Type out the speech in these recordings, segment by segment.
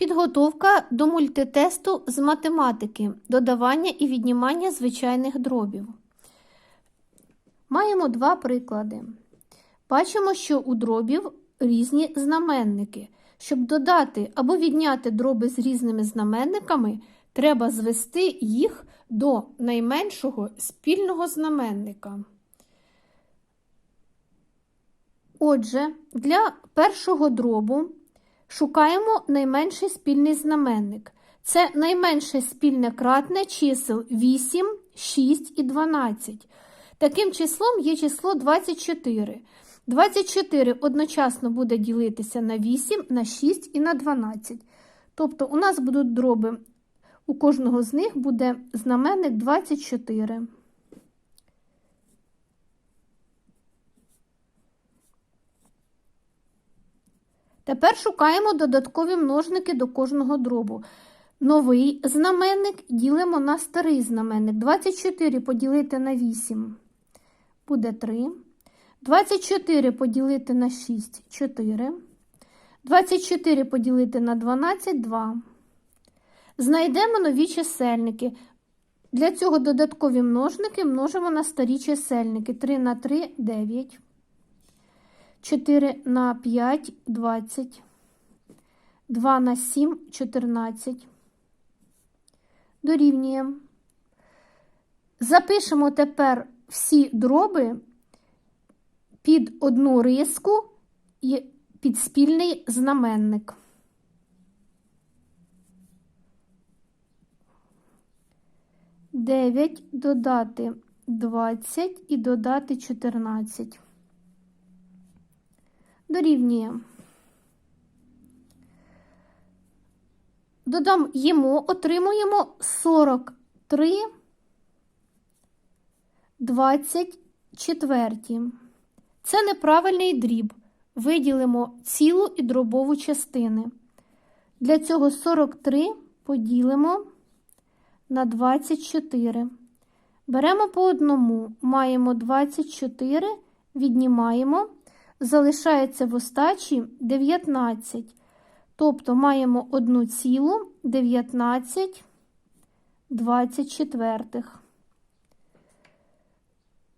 Підготовка до мультитесту з математики, додавання і віднімання звичайних дробів. Маємо два приклади. Бачимо, що у дробів різні знаменники. Щоб додати або відняти дроби з різними знаменниками, треба звести їх до найменшого спільного знаменника. Отже, для першого дробу шукаємо найменший спільний знаменник. Це найменше спільне кратне чисел 8, 6 і 12. Таким числом є число 24. 24 одночасно буде ділитися на 8, на 6 і на 12. Тобто у нас будуть дроби, у кожного з них буде знаменник 24. Тепер шукаємо додаткові множники до кожного дробу. Новий знаменник ділимо на старий знаменник. 24 поділити на 8 буде 3. 24 поділити на 6 4. 24 поділити на 12 2. Знайдемо нові чисельники. Для цього додаткові множники множимо на старі чисельники. 3 на 3 9. 4 на 5 20. 2 на 7 14. Дорівнюємо. Запишемо тепер всі дроби під одну риску і під спільний знаменник. Дев'ять додати двадцять і додати чотирнадцять. Дорівнює. Додаємо, отримуємо 43 24. Це неправильний дріб. Виділимо цілу і дробову частини. Для цього 43 поділимо на 24. Беремо по одному, маємо 24, віднімаємо, залишається в остачі 19. Тобто маємо 1 цілу 19 24.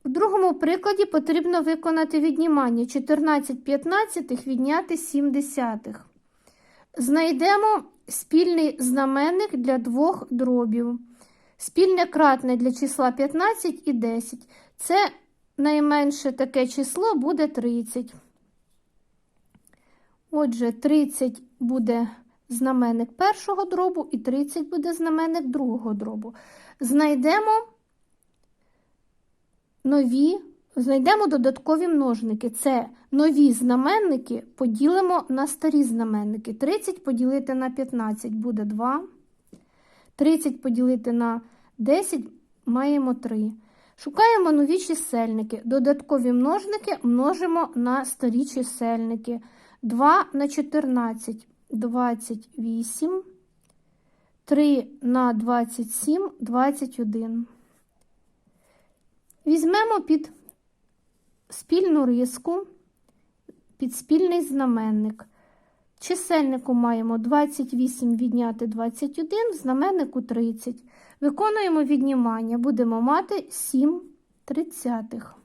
В другому прикладі потрібно виконати віднімання 14 15 відняти 7 десятих. Знайдемо спільний знаменник для двох дробів. Спільне кратне для числа 15 і 10. Це найменше таке число буде 30. Отже, 30 буде знаменник першого дробу і 30 буде знаменник другого дробу. Знайдемо нові, знайдемо додаткові множники. Це нові знаменники поділимо на старі знаменники. 30 поділити на 15 буде 2. 30 поділити на 10 маємо 3. Шукаємо нові чисельники. Додаткові множники множимо на старі чисельники. 2 на 14 28. 3 на 27 21. Візьмемо під спільну риску, під спільний знаменник. Чисельнику маємо 28 відняти 21, в знаменнику 30. Виконуємо віднімання. Будемо мати 7 тридцятих.